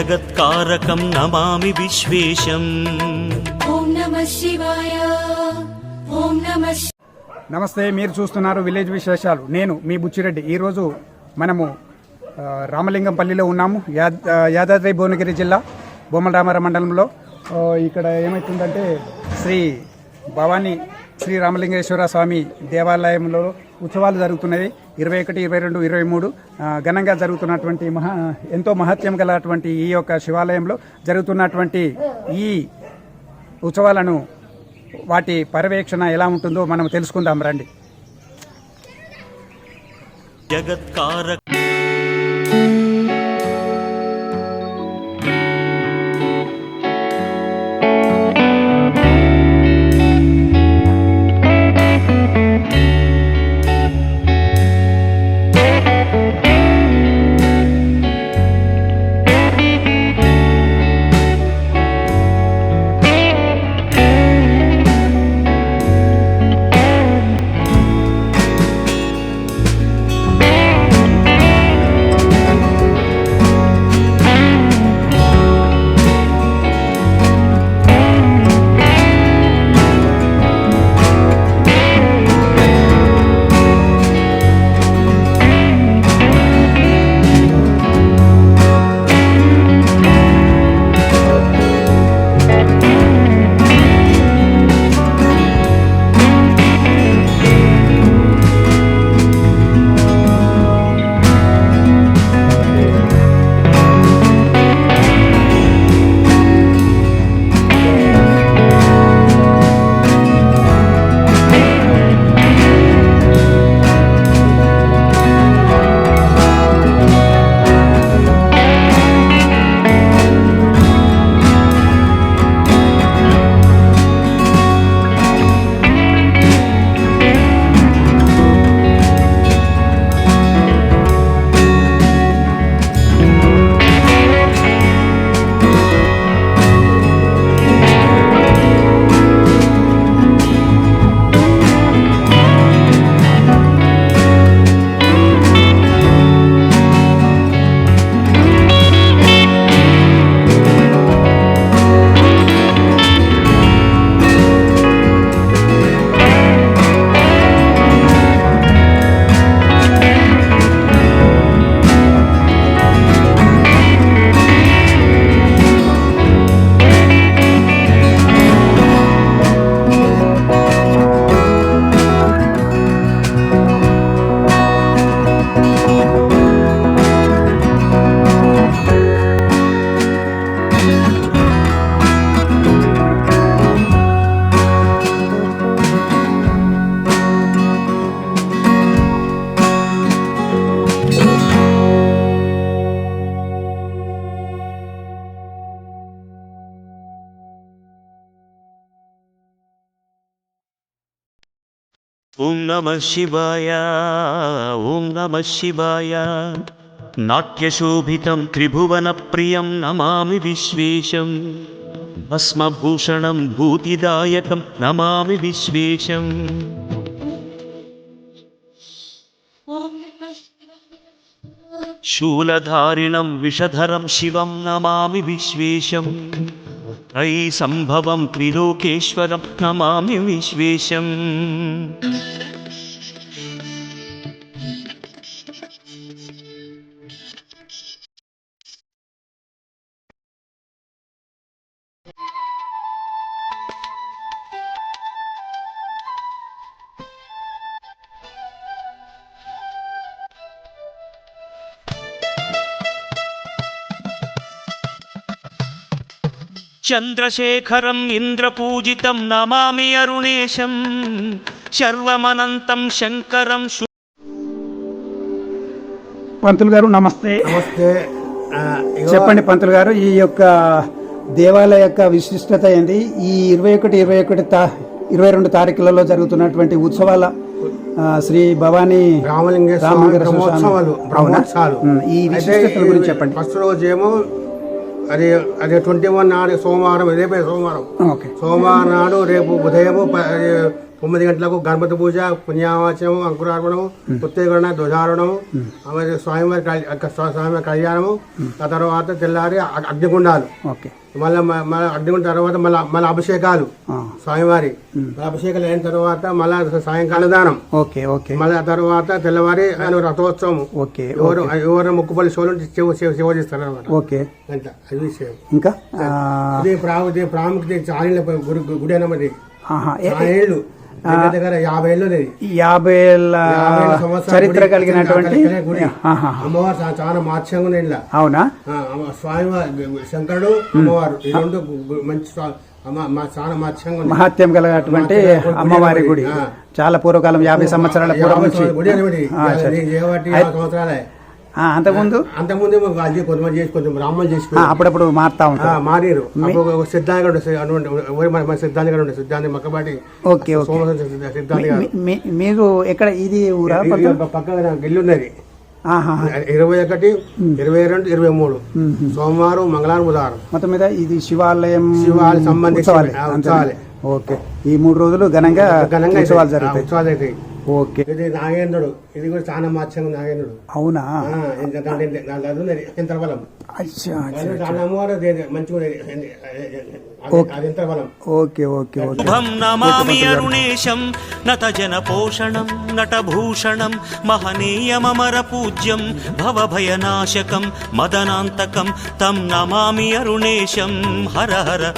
జగత్కారకం నమామి విశ్వేశం నమస్తే మీరు చూస్తున్నారు విలేజ్ విశేషాలు. నేను మీ బుచ్చిరెడ్డి. ఈరోజు మనము రామలింగంపల్లిలో ఉన్నాము యాదాద్రి భువనగిరి జిల్లా బొమ్మల రామారావు మండలంలో ఇక్కడ ఏమవుతుందంటే శ్రీ భవానీ శ్రీ రామలింగేశ్వర స్వామి దేవాలయంలో ఉత్సవాలు జరుగుతున్నవి. ఇరవై ఒకటి ఇరవై రెండు ఇరవై మూడు ఘనంగా జరుగుతున్నటువంటి మహా ఎంతో మహత్యం గలటువంటి ఈ యొక్క శివాలయంలో జరుగుతున్నటువంటి ఈ ఉత్సవాలను వాటి పర్యవేక్షణ ఎలా ఉంటుందో మనం తెలుసుకుందాం రండి. జగత్కారక ॐ नमः शिवाय ॐ नमः शिवाय। नाट्यशोभितं त्रिभुवनप्रियं नमामि विश्वेशं भस्मभूषणं भूतिदायकं नमामि विश्वेशम्। शूलधारिणं विषधरं शिवं नमामि विश्वेशं त्रयिसम्भवं त्रिलोकेश्वरं नमामि विश्वेशम्। చంద్రశేఖరం ఇంద్రపూజితం నమామి అరుణేశం శర్వమనంతం శంకరం పంతులు గారు నమస్తే నమస్తే చెప్పండి పంతులు గారు ఈ యొక్క దేవాలయ యొక్క విశిష్టత ఏంది ఈ ఇరవై ఒకటి ఇరవై ఒకటి తా ఇరవై రెండు తారీఖులలో జరుగుతున్నటువంటి ఉత్సవాల శ్రీ భవానీ రామలింగేశ్వర ఈ విశిష్టతల గురించి చెప్పండి ఫస్ట్ రోజు ఏమో అది అది ట్వంటీ వన్ నాడు సోమవారం రేపే సోమవారం. ఓకే. సోమవారం నాడు రేపు ఉదయం తొమ్మిది గంటలకు గణపతి పూజ పుణ్యావాచనం అంకురార్పణము ఉత్తేకరణ ధ్వజారోహణము ఆమె స్వామివారి స్వా- స్వామివారి కళ్యాణము ఆ తర్వాత తెల్లారి అగ్నిగుండాలు. ఓకే. మళ్ళీ మళ్ళీ అగ్నిగుండ తర్వాత మళ్ళీ మళ్ళీ అభిషేకాలు స్వామివారి. అభిషేకాలు అయిన తర్వాత మళ్ళీ సాయంకాల దానం. Okay okay. మళ్ళీ ఆ తర్వాత తెల్లవారి ఆయన రథోత్సవం ఓకే ఎవరు ఎవరు ముక్కుపల్లి షోలు శివ శివ చేస్తారు అనమాట ఓకే. అంత అది విషయం. ఇంకా? ఇదే ప్రాముఖ్యత గుడి గుడి యాభై ఏళ్ళు చరిత్ర. కలిగినటువంటి అమ్మవారు చాలా ఇంట్లో అవునా? స్వామివారు శంకరుడు అమ్మవారు. ఈ రెండు మంచి మహత్యం కలిగినటువంటి అమ్మవారి గుడి. చాలా పూర్వకాలం యాభై సంవత్సరాల పూర్వం నుంచి. అంతకుముందు? అంతకుముందే అది కొంతమంది చేసి కొంచెం బ్రాహ్మణులు ఆ, చేసి అప్పుడప్పుడు మారుతా ఉంటారు. మారీరు. సిద్ధాంతి గారు మన సిద్ధాంతి గారు సిద్ధాంతి మక్కబాటి ఓకే సిద్ధాంతి గారు. మీరు ఎక్కడ ఇది ఊరా పక్కన? ఇల్లు ఉన్నది. ఇరవై ఒకటి ఇరవై రెండు ఇరవై మూడు. సోమవారం మంగళవారం బుధవారం. మొత్తం మీద ఇది శివాలయం శివాలయం సంబంధించి. ఓకే. ఈ మూడు రోజులు ఘనంగా ఘనంగా ఉత్సవాలు జరుగుతాయి. ఓకే. ఇది నాగేంద్రుడు. ఇది కూడా చాలా మాత్సంగా నాగేంద్రుడు. అవునా? ఆ, ఎంత దాంట్లో ఎంత- దాంట్లో అది ఉన్నది ఎంత బలం అచ్చా అచ్చా. అది దాని అమ్మవారు అది మంచిగా ఉన్నది. అది- అది ఎంత బలం ఓకే ఓకే ఓకే. శుభం నమామి అరుణేశం నతజన పోషణం నటభూషణం మహనీయమమర పూజ్యం భవభయనాశకం మదనాంతకం తం నమామి అరుణేశం. హర హర.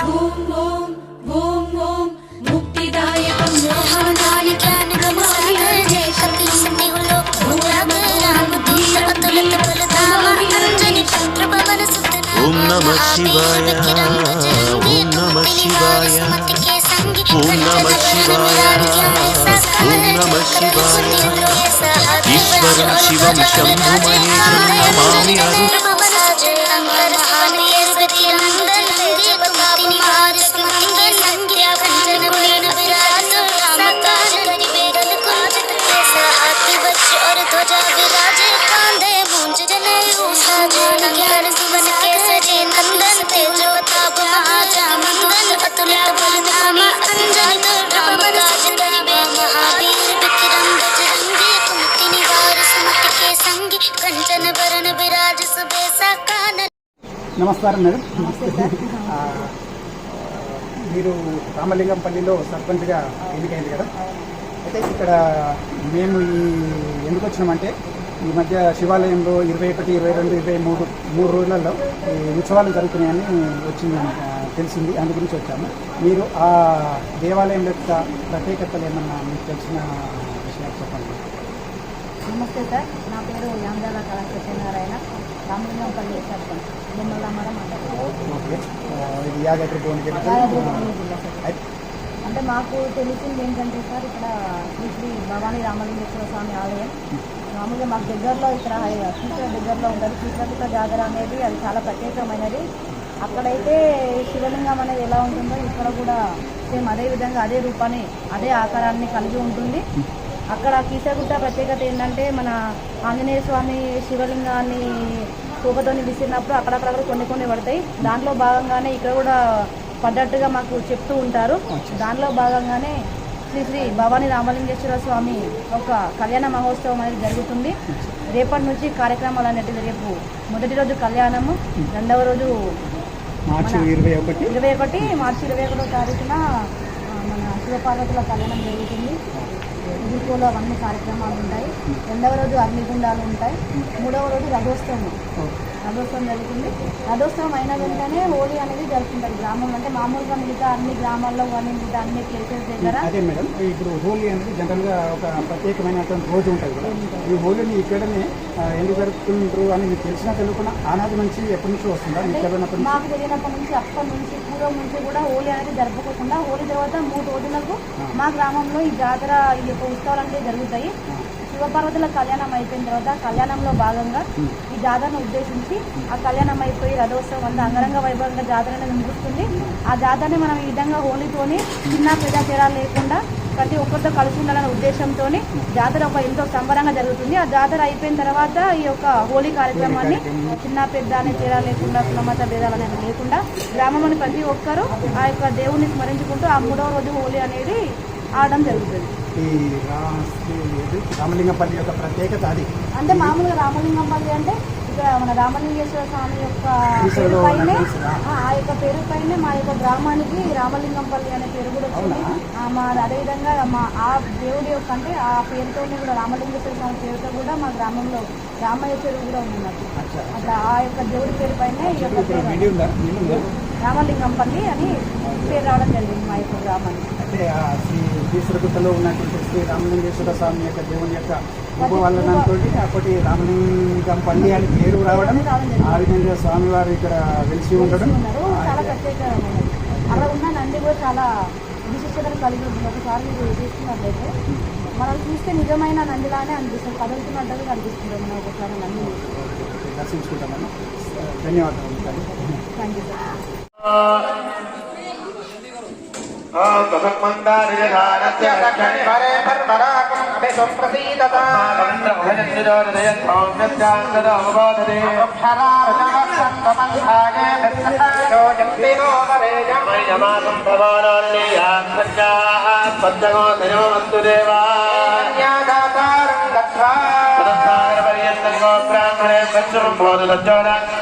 ఓం నమ శివాయ. ఓం నమ శివాయ. ఓం నమ శివాయ. ఓం నమ శివాయ. ఈశ్వరం శివం శంభు మహేశం నమామి అరు महाचामंदन अतुलित बल धाम अंजन दुर्गा काज करिबे महावीर विक्रम बजरंगी कुमति निवार सुमति के संगी कंचन बरन विराज सुबेसा कानन నమస్కారం మేడం ఆ, మీరు రామలింగంపల్లిలో సర్పంచ్గా ఎన్నికైంది కదా అయితే ఇక్కడ మేము ఈ ఎందుకు వచ్చినామంటే ఈ మధ్య శివాలయంలో ఇరవై ఒకటి ఇరవై రెండు ఇరవై మూడు మూడు రోజులలో ఈ ఉత్సవాలు జరుగుతున్నాయని వచ్చింది ఆ, తెలిసింది అందు గురించి వచ్చాము. మీరు ఆ దేవాలయం యొక్క ప్రత్యేకతలు ఏమన్నా మీకు తెలిసిన విషయాలు చెప్పండి. నమస్తే సార్. నా పేరు యాందాల కళా సత్యనారాయణ రామలింగంపల్లి సర్పంచ్ మండలం ఓకే. ఇది అయితే అంటే మాకు తెలిసింది ఏంటంటే సార్ ఇక్కడ శ్రీ శ్రీ భవానీ రామలింగేశ్వర స్వామి ఆలయం. మామూలుగా మాకు దగ్గరలో ఇక్కడ శ్రీశ్వర దగ్గరలో ఉంటుంది. శ్రీశ్వర జాతర అనేది అది చాలా ప్రత్యేకమైనది. అక్కడైతే శివలింగం అనేది ఎలా ఉంటుందో ఇక్కడ కూడా సేమ్ అదే విధంగా అదే రూపాన్ని అదే ఆకారాన్ని కలిగి ఉంటుంది. అక్కడ కీసగుట్ట ప్రత్యేకత ఏంటంటే మన ఆంజనేయ స్వామి శివలింగాన్ని తూకతోని విసిరినప్పుడు అక్కడక్కడ కొన్ని కొన్ని పడతాయి. దాంట్లో భాగంగానే ఇక్కడ కూడా పడ్డట్టుగా మాకు చెప్తూ ఉంటారు. దానిలో భాగంగానే శ్రీ శ్రీ భవానీ రామలింగేశ్వర స్వామి ఒక కళ్యాణ మహోత్సవం అనేది జరుగుతుంది. రేపటి నుంచి కార్యక్రమాలు అనేటివి రేపు మొదటి రోజు కళ్యాణము రెండవ రోజు మార్చి ఇరవై ఒకటి. ఇరవై ఒకటి మార్చి ఇరవై ఒకటో తారీఖున మన శివపార్వతుల కళ్యాణం జరుగుతుంది. దీపోలో అవన్నీ కార్యక్రమాలు ఉంటాయి. రెండవ రోజు అగ్నిగుండాలు ఉంటాయి. మూడవ రోజు రథోత్సవం. రథోత్సవం జరుగుతుంది. రథోత్సవం అయిన వెంటనే హోలీ అనేది జరుపుకుంటారు గ్రామంలో. అంటే మామూలుగా మిగతా అన్ని గ్రామాల్లో కానీ మిగతా అన్ని ప్లేసెస్ దగ్గర అదే మేడం ఇప్పుడు హోలీ అనేది జనరల్గా ఒక ప్రత్యేకమైనటువంటి రోజు ఉంటుంది కదా ఈ హోలీని ఇక్కడనే ఎందుకు జరుపుకుంటారు అని మీకు తెలిసినా తెలుసుకున్న ఆనాటి నుంచి ఎప్పటి నుంచి వస్తుందా? మీకు తెలియనప్పటి నుంచి? మాకు తెలియనప్పటి నుంచి అప్పటి నుంచి పూర్వం నుంచి కూడా హోలీ అనేది జరుపుకోకుండా హోలీ తర్వాత మూడు రోజులకు మా గ్రామంలో ఈ జాతర ఈ యొక్క ఉత్సవాలు అనేవి జరుగుతాయి. శివపార్వతుల కళ్యాణం అయిపోయిన తర్వాత కళ్యాణంలో భాగంగా ఈ జాతరను ఉద్దేశించి ఆ కళ్యాణం అయిపోయి రథోత్సవం అంతా అంగరంగ వైభవంగా జాతర అనేది ముగుస్తుంది. ఆ జాతరని మనం ఈ విధంగా హోలీతోని చిన్న పెద్ద తేడా లేకుండా ప్రతి ఒక్కరితో కలిసి ఉండాలనే ఉద్దేశంతో జాతర ఒక ఎంతో సంబరంగా జరుగుతుంది. ఆ జాతర అయిపోయిన తర్వాత ఈ యొక్క హోలీ కార్యక్రమాన్ని చిన్న పెద్ద అనే తేడా లేకుండా కులమత భేదాలు అనేది లేకుండా గ్రామంలోని ప్రతి ఒక్కరూ ఆ యొక్క దేవుణ్ణి స్మరించుకుంటూ ఆ మూడవ రోజు హోలీ అనేది ఆడడం జరుగుతుంది. ఈ రా- ఇది రామలింగపల్లి యొక్క ప్రత్యేకత అది. అంటే మామూలుగా రామలింగంపల్లి అంటే ఇక్కడ మన రామలింగేశ్వర స్వామి యొక్క పైనే? ఆ? యొక్క పేరు పైనే మా యొక్క గ్రామానికి రామలింగంపల్లి అనే పేరు కూడా వచ్చింది. మా అదేవిధంగా మా ఆ దేవుడి యొక్క అంటే ఆ పేరుతోనే కూడా రామలింగేశ్వర స్వామి పేరుతో కూడా మా గ్రామంలో రామయ్య చెరువు కూడా ఉంది. అట్లా ఆ యొక్క దేవుడి పేరు పైనే ఈ యొక్క పేరు రామలింగంపల్లి అని పేరు రావడం జరిగింది మా యొక్క గ్రామానికి. అంటే శ్రీ ఉన్నటువంటి శ్రీ రామలింగేశ్వర స్వామి యొక్క దేవుని యొక్క ఉపవలనంతో అప్పటి రామలింగంపల్లి అని పేరు రావడం ఆ విధంగా స్వామివారు ఇక్కడ వెలిసి ఉండడం చాలా ప్రత్యేకమైనది. అక్కడ ఉన్న నంది కూడా చాలా విశిష్టతను కలిగి ఉంటుంది. ఒకసారి మీరు చూస్తున్నట్లయితే మనం చూస్తే నిజమైన నందిలానే అనిపిస్తుంది. కదులుతున్నట్టుగా కనిపిస్తుంది. మనం ఒకసారి నంది దర్శించుకుంటామని ధన్యవాదాలు థ్యాంక్ యూ సార్. పురుష ఈశాన పంచాలయ పరశివ ధర్మణోరత్రే ధర్మణోపౌత్రార ఈశ్వర ధర్మణ పుత్రార శ్రీమదకలాండగోడి బ్రహ్మాండ నాయకాయ ఆదిమధ్యాంతరహితాయ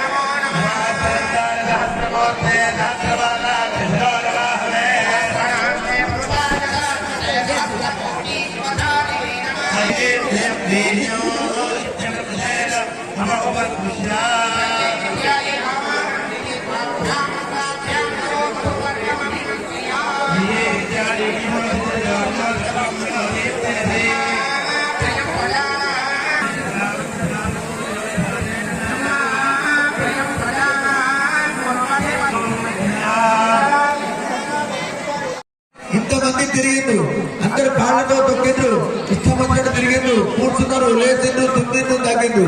మంది తిరిగిండు అందరు కాళ్ళతో తొక్కిండ్రు. ఇష్టం వచ్చినట్టు తిరిగిండు కూర్చున్నారు లేచిండ్రు తిండిండ్రు తగ్గిండు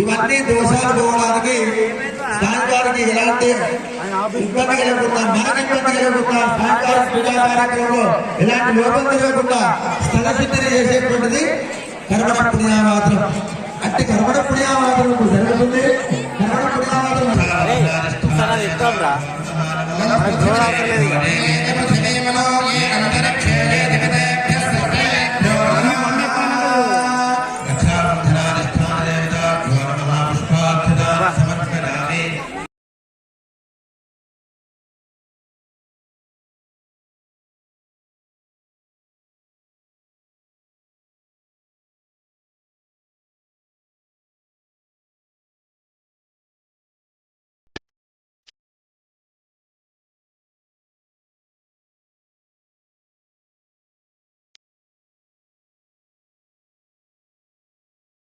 ఇవన్నీ దోషాలు పోవడానికి సాయంకాలానికి ఎలాంటి ఇబ్బంది కలగకుండా మనకి ఇబ్బంది కలగకుండా సాయంకాలం పూజా కార్యక్రమంలో ఎలాంటి లోపం జరగకుండా స్థల శుద్ధిని చేసేటువంటిది కర్మణ పుణ్యామాత్రం. అంటే కర్మణ పుణ్యామాత్రం జరుగుతుంది. కర్మణ పుణ్యామాత్రం దేవాయ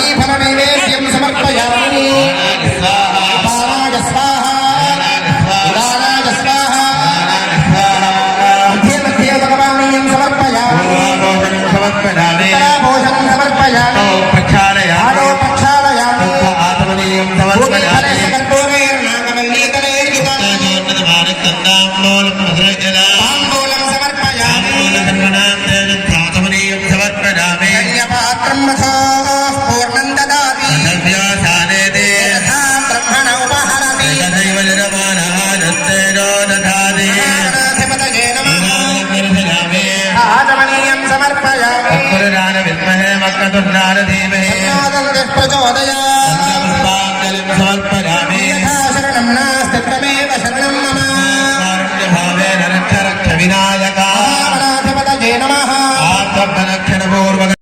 বানিয়ে ফেলাবে రక్ష రక్ష వినాయక గణాధిపతయే నమః ఆత్మరక్షణ పూర్వక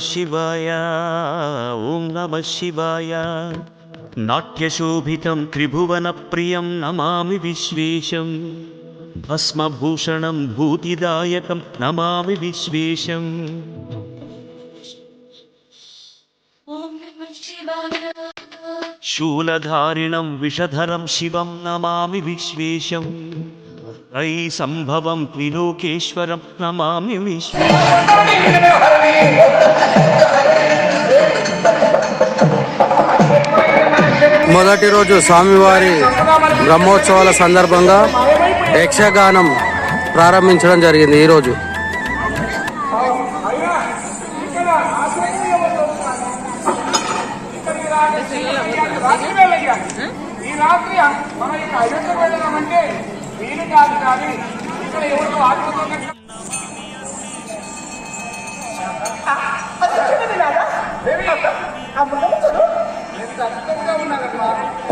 శివాయ ఓం నమ శివాయ नाट्यशोभितं त्रिभुवनप्रियं नमामि विश्वेशं भस्मभूषणं भूतिदायकं नमामि विश्वेशम्। शूलधारिणं विषधरं शिवं नमामि विश्वेशं ऐ सम्भवं त्रिलोकेश्वरं नमामि विश्वेशम् మొదటి రోజు స్వామివారి బ్రహ్మోత్సవాల సందర్భంగా యక్షగానం ప్రారంభించడం జరిగింది ఈరోజు ఈ రాత్రి మనం అయోధ్య వెళ్ళామంటే వీలు కాదు కానీ ఇక్కడ ఎవరు ఆత్మతో ఈశ్వరం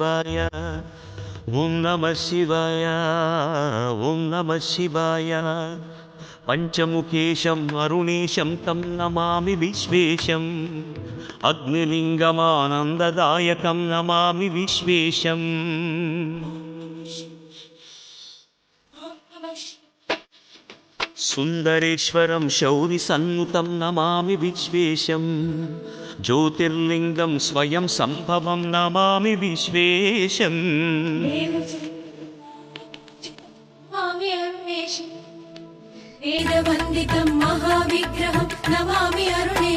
शिवाय। ॐ नमः शिवाय ॐ नमः शिवाय। पञ्चमुखेशं अरुणेशं तं नमामि विश्वेशम्। अग्निलिङ्गमानन्ददायकं नमामि विश्वेशम्। सुन्दरेश्वरं शौरिसन्नुतं नमामि विश्वेशं। ज्योतिर्लिङ्गं स्वयं सम्भवं नमामि विश्वेशम् महाविग्रहं नमामि अरुणे।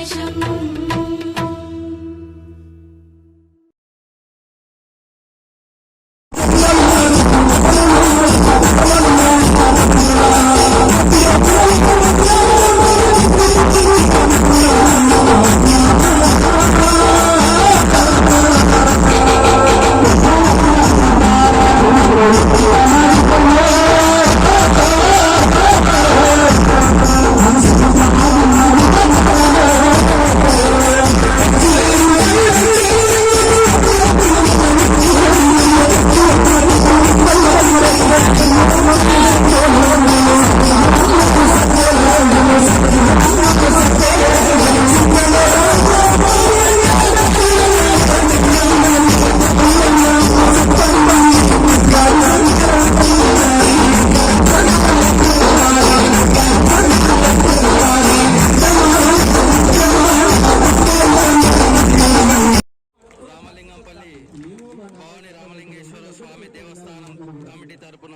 కమిటీ తరపున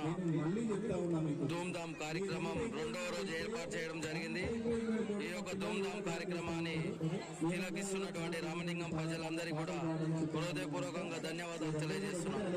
ధూమ్ధామ్ కార్యక్రమం రెండవ రోజు ఏర్పాటు చేయడం జరిగింది. ఈ యొక్క ధూమ్ధామ్ కార్యక్రమాన్ని తిలకిస్తున్నటువంటి రామలింగం ప్రజలందరికీ కూడా హృదయపూర్వకంగా ధన్యవాదాలు తెలియజేస్తున్నాను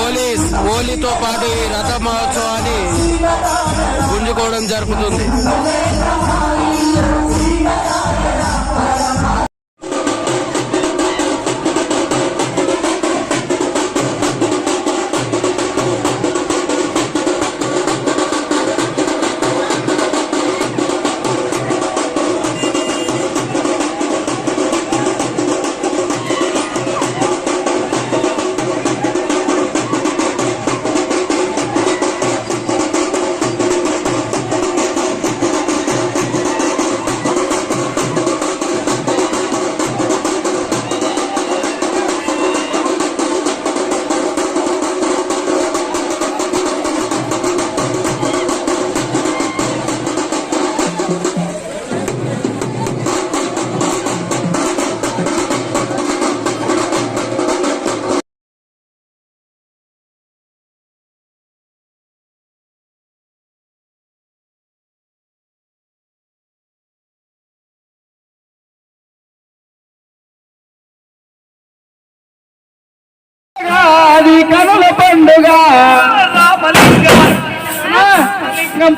ఓలీ ఓలీతో పాటు ఈ రథ మహోత్సవాన్ని గుంజుకోవడం జరుగుతుంది.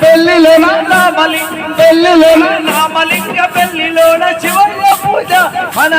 పెళ్ళిలోన రామలింగం పెళ్ళిలోన రామలింగ పెళ్ళిలోన చివరి పూజ మన